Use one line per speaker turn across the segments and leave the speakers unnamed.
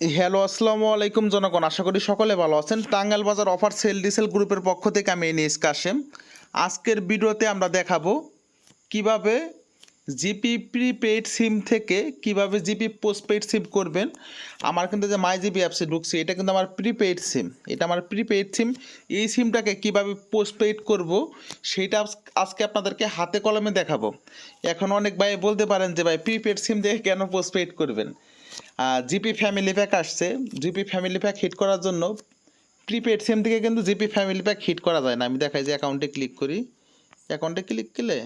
Hello, আসসালামু আলাইকুম জনগণ। আশা করি সকলে ভালো আছেন। Tangail Bazar offer sale diesel গ্রুপের পক্ষ থেকে আমি এনিস কাশেম। আজকের ভিডিওতে আমরা দেখাবো কীভাবে জিপি প্রিপেইড সিম থেকে কীভাবে জিপি পোস্টপেইড সিম করবেন। আমার কিন্তু যে মাই জিপি অ্যাপসে ঢুকছি, এটা কিন্তু আমার প্রিপেইড সিম এটা আমার প্রিপেইড সিম এই সিমটাকে কীভাবে পোস্টপেইড করব সেইটা আজকে আপনাদেরকে হাতে কলমে দেখাবো। এখন অনেক ভাই বলতে পারেন যে, ভাই প্রিপেইড সিম দিয়ে কেন পোস্টপেইড করবেন? জিপি ফ্যামিলি প্যাক আসছে। জিপি ফ্যামিলি প্যাক হিট করার জন্য প্রিপেড সিম থেকে কিন্তু জিপি ফ্যামিলি প্যাক হিট করা যায় না। আমি দেখাই যে অ্যাকাউন্টে ক্লিক করি। অ্যাকাউন্টে ক্লিক করলে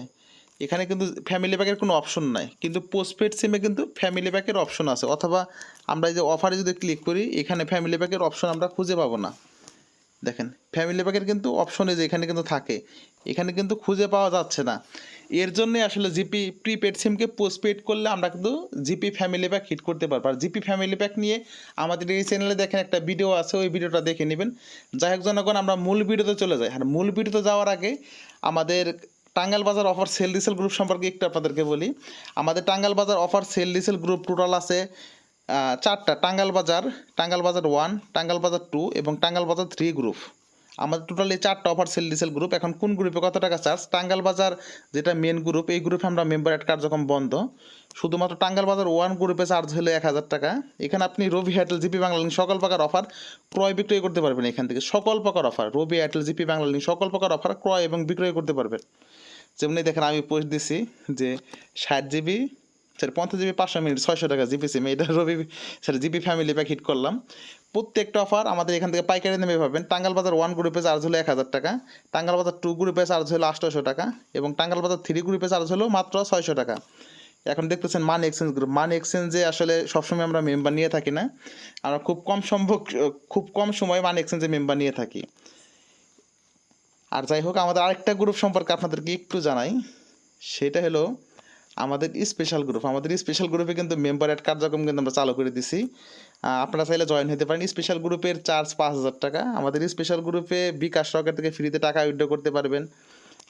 এখানে কিন্তু ফ্যামিলি প্যাকের কোনো অপশন নাই। কিন্তু পোস্টপেড সিমে কিন্তু ফ্যামিলি প্যাকের অপশন আছে। অথবা আমরা যে অফারে যদি ক্লিক করি, এখানে ফ্যামিলি প্যাকের অপশন আমরা খুঁজে পাবো না। দেখেন ফ্যামিলি প্যাকের কিন্তু অপশন যে এখানে কিন্তু থাকে। এখানে কিন্তু খুঁজে পাওয়া যাচ্ছে না। এর জন্যে আসলে জিপি প্রিপেড সিমকে পোস্টপেড করলে আমরা কিন্তু জিপি ফ্যামিলি প্যাক হিট করতে পারব। আর জিপি ফ্যামিলি প্যাক নিয়ে আমাদের এই চ্যানেলে দেখেন একটা ভিডিও আছে, ওই ভিডিওটা দেখে নেবেন। যাই হোক জনগণ, আমরা মূল ভিডিওতে চলে যাই। আর মূল ভিডিওতে যাওয়ার আগে আমাদের Tangail Bazar offer sale diesel group সম্পর্কে একটু আপনাদেরকে বলি। আমাদের Tangail Bazar offer sale diesel group total আছে চারটা। টাঙ্গাইল বাজার টাঙ্গাইল বাজার ওয়ান টাঙ্গাইল বাজার টু এবং টাঙ্গাইল বাজার থ্রি গ্রুপ আমাদের টোটালি চারটা অফার সেল ডিসেল গ্রুপ এখন কোন গ্রুপে কত টাকা চার্জ টাঙ্গাল বাজার যেটা মেন গ্রুপ এই গ্রুপে আমরা মেম্বার অ্যাড কার্যক্রম বন্ধ। শুধুমাত্র টাঙ্গাল বাজার ওয়ান গ্রুপে চার্জ হলো এক হাজার টাকা। এখানে আপনি Robi Airtel GP Banglalink সকল প্রকার অফার ক্রয় বিক্রয় করতে পারবেন এখান থেকে। সকল প্রকার offer Robi Airtel GP Banglalink সকল প্রকার অফার ক্রয় এবং বিক্রয় করতে পারবেন। যেমনি দেখেন আমি পোস্ট দিছি যে ষাট জিবি সেটা পঞ্চাশ জিবি পাঁচশো মিনিট, ছয়শো টাকা জিপি সিম এটা রবি সেটা জিপি ফ্যামিলি প্যাক হিট করলাম। প্রত্যেকটা অফার আমাদের এখান থেকে পাইকারি দামে পাবেন। টাঙ্গাল বাজার ওয়ান গ্রুপে চার্জ হলো এক হাজার টাকা টাঙ্গাল বাজার টু গ্রুপে চার্জ হলো আঠারোশো টাকা এবং টাঙ্গাল বাজার থ্রি গ্রুপে চার্জ হলো মাত্র ছয়শো টাকা। এখন দেখতেছেন মানি এক্সচেঞ্জ গ্রুপ মানি এক্সচেঞ্জে আসলে সবসময় আমরা মেম্বার নিয়ে থাকি না। আমরা খুব কম সম্ভব, খুব কম সময় মানি এক্সচেঞ্জে মেম্বার নিয়ে থাকি। আর যাই হোক, আমাদের আরেকটা গ্রুপ সম্পর্কে আপনাদেরকে একটু জানাই। সেটা হলো আমাদের স্পেশাল গ্রুপ আমাদের স্পেশাল গ্রুপে কিন্তু মেম্বার অ্যাড কার্যক্রম কিন্তু আমরা চালু করে দিছি। আপনারা চাইলে জয়েন হতে পারেন। স্পেশাল গ্রুপের চার্জ পাঁচ হাজার টাকা। আমাদের স্পেশাল গ্রুপে বিকাশ সরকার থেকে ফ্রিতে টাকা উইথড্র করতে পারবেন।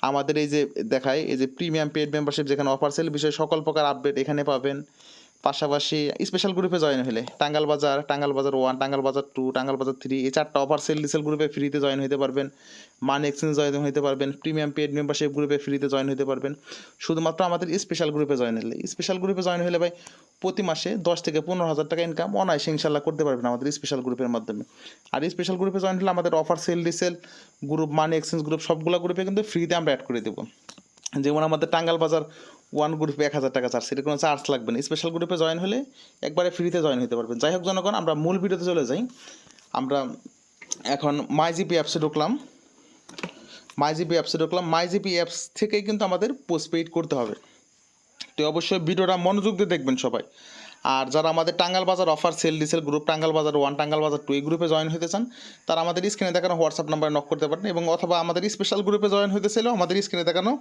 আমাদের এই যে দেখায় এই যে প্রিমিয়াম পেড মেম্বারশিপ যেখানে অফার সেল বিষয়ে সকল প্রকার আপডেট এখানে পাবেন। পাশাপাশি স্পেশাল গ্রুপে জয়েন হলে টাঙ্গাল বাজার টাঙ্গাল বাজার ওয়ান টাঙ্গাল বাজার টু টাঙ্গাল বাজার থ্রি এই চারটা অফার সেল ডিসেল গ্রুপে ফ্রিতে জয়েন হতে পারবেন। মানি এক্সচেঞ্জ জয়েন হতে পারবেন প্রিমিয়াম পেড মেম্বারশিপ গ্রুপে ফ্রিতে জয়েন হতে পারবেন। শুধুমাত্র আমাদের স্পেশাল গ্রুপে জয়েন হলে স্পেশাল গ্রুপে জয়েন হলে ভাই প্রতি মাসে দশ থেকে পনেরো হাজার টাকা ইনকাম অনায়াসে ইনশাল্লাহ করতে পারবেন আমাদের স্পেশাল গ্রুপের মাধ্যমে। আর স্পেশাল গ্রুপে জয়েন হলে আমাদের offer sale resale group money exchange group সবগুলো গ্রুপে কিন্তু ফ্রিতে আমরা অ্যাড করে দেবো। যেমন আমাদের টাঙ্গাল বাজার ওয়ান গ্রুপে এক হাজার টাকা চার্জ সেটা কোনো চার্জ লাগবে না। স্পেশাল গ্রুপে জয়েন হলে একবারে ফ্রিতে জয়েন হতে পারবেন। যাই হোক জনগণ, আমরা মূল ভিডিওতে চলে যাই। আমরা এখন মাই জিপি অ্যাপসে ঢুকলাম। মাই জিপি অ্যাপসে ঢুকলাম। মাই জিপি অ্যাপস থেকেই কিন্তু আমাদের পোস্টপেইড করতে হবে। তো অবশ্যই ভিডিওটা মনোযোগ দিয়ে দেখবেন সবাই। আর যারা আমাদের টাঙ্গাল বাজার offer sale diesel group Tangail বাজার ওয়ান টাঙ্গাল বাজার টু এই গ্রুপে জয়েন হতে চান, তারা আমাদের স্ক্রিনে দেখানো হোয়াটসঅ্যাপ নাম্বারে নক করতে পারেন এবং অথবা আমাদের স্পেশাল গ্রুপে জয়েন হতে চাইলেও আমাদের স্ক্রিনে দেখানো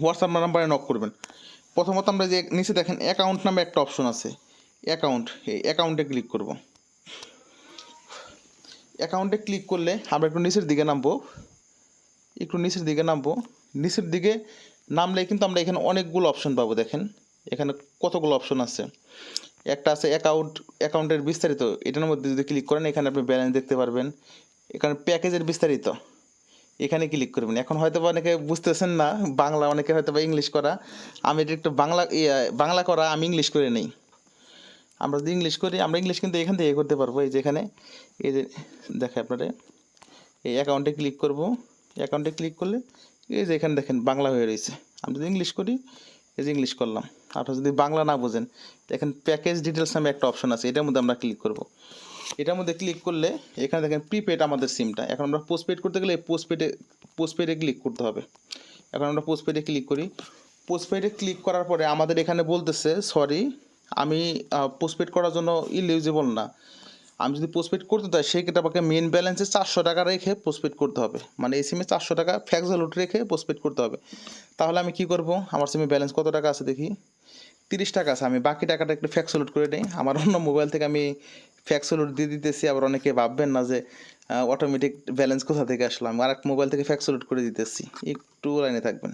হোয়াটসঅ্যাপ নাম্বারে নক করবেন। প্রথমত আমরা যে নিচে দেখেন অ্যাকাউন্ট নামে একটা অপশন আছে। অ্যাকাউন্ট এই অ্যাকাউন্টে ক্লিক করব। অ্যাকাউন্টে ক্লিক করলে আমরা একটু নিচের দিকে নামবো। একটু নিচের দিকে নামবো। নিচের দিকে নামলে কিন্তু আমরা এখানে অনেকগুলো অপশন পাবো, দেখেন। এখানে কতগুলো অপশন আছে? একটা আছে অ্যাকাউন্ট অ্যাকাউন্টের বিস্তারিত। এটার মধ্যে যদি ক্লিক করেন, এখানে আপনি ব্যালেন্স দেখতে পারবেন। এখানে প্যাকেজের বিস্তারিত। এখানে ক্লিক করবেন। এখন হয়তো অনেকে বুঝতেছেন না বাংলা অনেকে হয়তো বা ইংলিশ করা। আমি এটা একটু বাংলা ইয়ে, বাংলা করা আমি ইংলিশ করে নেই। আমরা যদি ইংলিশ করি আমরা ইংলিশ কিন্তু এখান থেকে করতে পারব। এই যে এখানে এই যে দেখে আপনারা এই অ্যাকাউন্টে ক্লিক করব। অ্যাকাউন্টে ক্লিক করলে এই যে এখানে দেখেন বাংলা হয়ে রয়েছে। আমি যদি ইংলিশ করি এই যে ইংলিশ করলাম। আপনারা যদি বাংলা না বোঝেন দেখেন প্যাকেজ ডিটেলস নামে একটা অপশন আছে এটার মধ্যে আমরা ক্লিক করব। এটার মধ্যে ক্লিক করলে এখানে দেখেন প্রিপেড আমাদের সিমটা এখন আমরা পোস্টপেড করতে গেলে পোস্টপেডে পোস্টপেডে ক্লিক করতে হবে। এখন আমরা পোস্টপেডে ক্লিক করি। পোস্টপেডে ক্লিক করার পরে আমাদের এখানে বলতেছে সরি আমি পোস্টপেড করার জন্য ইলিজিবল না। আমি যদি পোস্টপেড করতে চাই, সেক্ষেত্রে আমাকে মেন ব্যালেন্সে চারশো টাকা রেখে পোস্টপেড করতে হবে। মানে এই সিমে চারশো টাকা ফ্যাক্স ভ্যালুট রেখে পোস্টপেড করতে হবে। তাহলে আমি কি করব? আমার সিমে ব্যালেন্স কত টাকা আছে দেখি? তিরিশ টাকা আছে, আমি বাকি টাকাটা একটু ফ্যাক্সলোড করে নিই। আমার অন্য মোবাইল থেকে আমি ফ্যাক্সলোড দিয়ে দিতেছি, আবার অনেকে ভাববেন না যে অটোমেটিক ব্যালেন্স কোথা থেকে আসলাম আর এক মোবাইল থেকে ফ্যাক্সলোড করে দিতেছি, একটু লাইনে থাকবেন।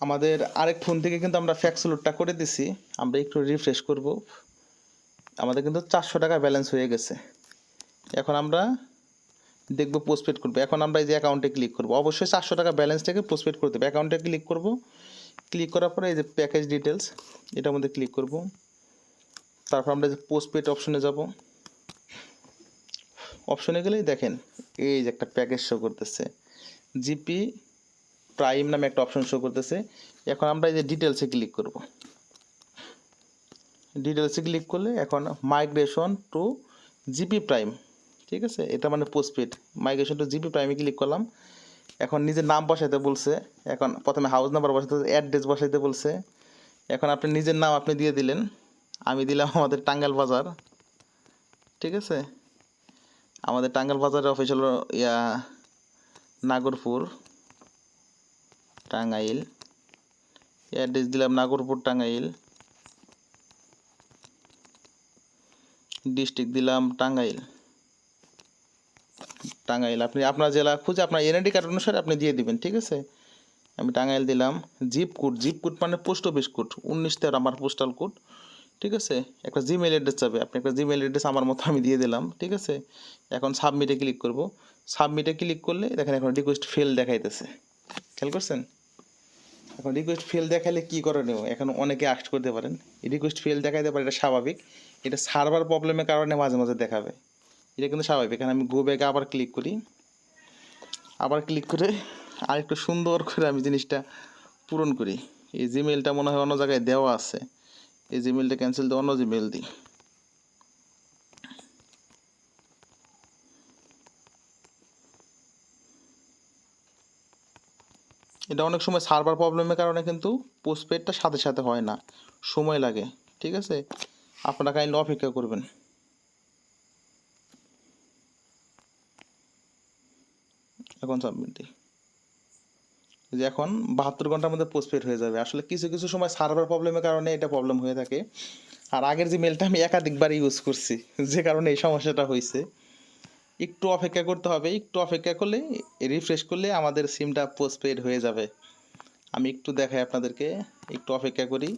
আমাদের আরেক ফোন থেকে কিন্তু আমরা ফ্যাক্স লোডটা করে দিছি। আমরা একটু রিফ্রেশ করব। আমাদের কিন্তু চারশো টাকা ব্যালেন্স হয়ে গেছে। এখন আমরা দেখব পোস্টপেড করব। এখন আমরা এই যে অ্যাকাউন্টে ক্লিক করব। অবশ্যই চারশো টাকা ব্যালেন্স থেকে পোস্টপেড করতে হবে অ্যাকাউন্টে ক্লিক করব। ক্লিক করার পরে এই যে প্যাকেজ ডিটেলস এটার মধ্যে ক্লিক করব। তারপর আমরা যে পোস্টপেড অপশনে যাব। অপশনে গেলেই দেখেন, এই যে একটা প্যাকেজ শো করতেছে। জিপি প্রাইম নামে একটা অপশন শো করতেছে। এখন আমরা এই যে ডিটেলসে ক্লিক করব। ডিটেলসে ক্লিক করলে এখন মাইগ্রেশন টু জিপি প্রাইম ঠিক আছে? এটা মানে পোস্টপেড মাইগ্রেশন টু জিপি প্রাইমে ক্লিক করলাম। এখন নিজের নাম বসাইতে বলছে। এখন প্রথমে হাউস নাম্বার বসাইতে অ্যাড্রেস বসাইতে বলছে। এখন আপনি নিজের নাম আপনি দিয়ে দিলেন। আমি দিলাম আমাদের টাঙ্গাল বাজার, ঠিক আছে? আমাদের টাঙ্গাল বাজারের অফিস হলো ইয়া, নাগরপুর। টাঙ্গাইল অ্যাড্রেস দিলাম নাগরপুর টাঙ্গাইল ডিস্ট্রিক্ট দিলাম টাঙ্গাইল টাঙ্গাইল আপনি আপনার জেলা খুঁজে আপনার এনআইডি কার্ড অনুসারে আপনি দিয়ে দিবেন ঠিক আছে আমি টাঙ্গাইল দিলাম জিপ কোড জিপ কোড মানে পোস্ট অফিস কোড উনিশ তেরো আমার পোস্টাল কোড ঠিক আছে একটা জিমেল অ্যাড্রেস যাবে আপনি একটা জিমেল অ্যাড্রেস আমার মতো আমি দিয়ে দিলাম ঠিক আছে এখন সাবমিটে ক্লিক করব সাবমিটে ক্লিক করলে দেখেন এখন রিকোয়েস্ট ফেল দেখাইতেছে খেয়াল করছেন এখন রিকোয়েস্ট ফেল দেখালে কী করণীয়? এখন অনেকে আস্ট করতে পারেন। রিকোয়েস্ট ফেল দেখাইতে পারে এটা স্বাভাবিক। এটা সার্ভার প্রবলেমের কারণে মাঝে মাঝে দেখাবে। এটা কিন্তু স্বাভাবিক। এখানে আমি গো ব্যাগে আবার ক্লিক করি। আবার ক্লিক করে আরেকটু সুন্দর করে আমি জিনিসটা পূরণ করি। এই জিমেলটা মনে হয় অন্য জায়গায় দেওয়া আছে। এই জিমেলটা ক্যান্সেল দিয়ে অন্য জিমেল দিই। এটা অনেক সময় সার্ভার প্রবলেমের কারণে কিন্তু পোস্টপেডটা সাথে সাথে হয় না। সময় লাগে, ঠিক আছে? আপনারা কাইন্ড অপেক্ষা করবেন। এখন সাবমিট দিই। যে এখন বাহাত্তর ঘণ্টার মধ্যে পোস্টপেড হয়ে যাবে। আসলে কিছু কিছু সময় সার্ভার প্রবলেমের কারণে এটা প্রবলেম হয়ে থাকে। আর আগের যে মেলটা আমি একাধিকবার ইউজ করছি, যে কারণে এই সমস্যাটা হয়েছে একটু অপেক্ষা করতে হবে, একটু অপেক্ষা করলে রিফ্রেশ করলে আমাদের সিমটা পোস্টপেড হয়ে যাবে। আমি একটু দেখাই আপনাদেরকে, একটু অপেক্ষা করি।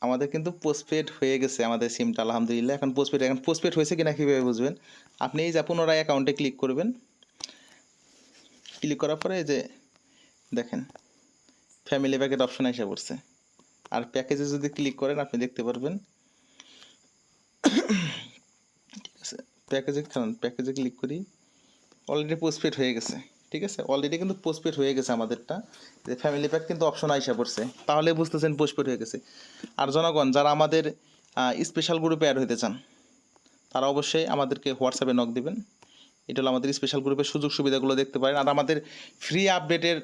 আমাদের কিন্তু পোস্টপেড হয়ে গেছে আমাদের সিমটা আলহামদুলিল্লাহ। এখন পোস্টপেড এখন পোস্টপেড হয়েছে কিনা কীভাবে বুঝবেন? আপনি এই যে পুনরায় অ্যাকাউন্টে ক্লিক করবেন। ক্লিক করার পরে এই যে দেখেন ফ্যামিলি প্যাকেট অপশন এসে পড়ছে। আর প্যাকেজে যদি ক্লিক করেন, আপনি দেখতে পারবেন। প্যাকেজে প্যাকেজে ক্লিক করি। অলরেডি পোস্টপেড হয়ে গেছে, ঠিক আছে? অলরেডি কিন্তু পোস্টপেড হয়ে গেছে আমাদেরটা। যে ফ্যামিলি প্যাক কিন্তু অপশন আইসা পড়ছে। তাহলে বুঝতেছেন পোস্টপেড হয়ে গেছে। আর জনগণ, যারা আমাদের স্পেশাল গ্রুপে অ্যাড হতে চান, তারা অবশ্যই আমাদেরকে হোয়াটসঅ্যাপে নক দিবেন। এটা হলো আমাদের স্পেশাল গ্রুপের সুযোগ সুবিধাগুলো দেখতে পারেন। আর আমাদের ফ্রি আপডেটের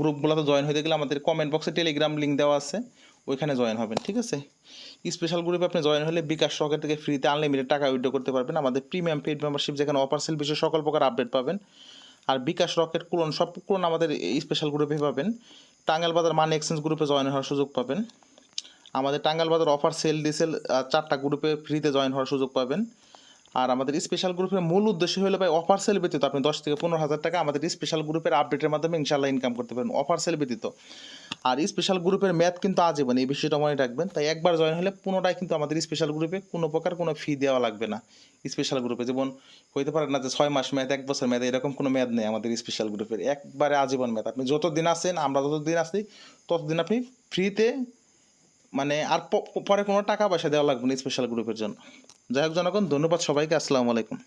গ্রুপগুলোতে জয়েন হতে গেলে আমাদের কমেন্ট বক্সে টেলিগ্রাম লিঙ্ক দেওয়া আছে। ওইখানে জয়েন হবেন, ঠিক আছে? স্পেশাল গ্রুপে আপনি জয়েন হলে বিকাশ রকেট থেকে ফ্রিতে আনলিমিটেড টাকা উইড্রো করতে পারবেন। আমাদের প্রিমিয়াম পেড মেম্বারশিপ যেখানে অফার সেল বিষয়ে সকল প্রকার আপডেট পাবেন। আর বিকাশ রকেট কুলন, সব কুলন আমাদের স্পেশাল গ্রুপে পাবেন। টাঙ্গাল বাজার মানি এক্সচেঞ্জ গ্রুপে জয়েন হওয়ার সুযোগ পাবেন। আমাদের টাঙ্গাল বাজার অফার সেল ডিসেল চারটা গ্রুপে ফ্রিতে জয়েন হওয়ার সুযোগ পাবেন। আর আমাদের স্পেশাল গ্রুপের মূল উদ্দেশ্য হলো ভাই অফার সেল ব্যতীত আপনি দশ থেকে পনেরো হাজার টাকা আমাদের স্পেশাল গ্রুপের আপডেটের মাধ্যমে ইনশাল্লাহ ইনকাম করতে পারেন অফার সেল ব্যতীত আর স্পেশাল গ্রুপের ম্যাথ কিন্তু আজীবন, এই বিষয়টা মনে রাখবেন, তাই একবার জয়েন হলে পুনরায় কিন্তু আমাদের স্পেশাল গ্রুপে কোনো প্রকার কোনো ফি দেওয়া লাগবে না স্পেশাল গ্রুপে যেমন হইতে পারে না যে ছয় মাস ম্যাথ এক বছর ম্যাথ এরকম কোনো ম্যাথ নেই আমাদের স্পেশাল গ্রুপের একবারে আজীবন ম্যাথ আপনি যতদিন আসেন আমরা যতদিন আসি ততদিন আপনি ফ্রিতে মানে আর পরে কোনো টাকা পয়সা দেওয়া লাগবে না স্পেশাল গ্রুপের জন্য। যাই হোক জনগণ, ধন্যবাদ সবাইকে, আসসালামু আলাইকুম।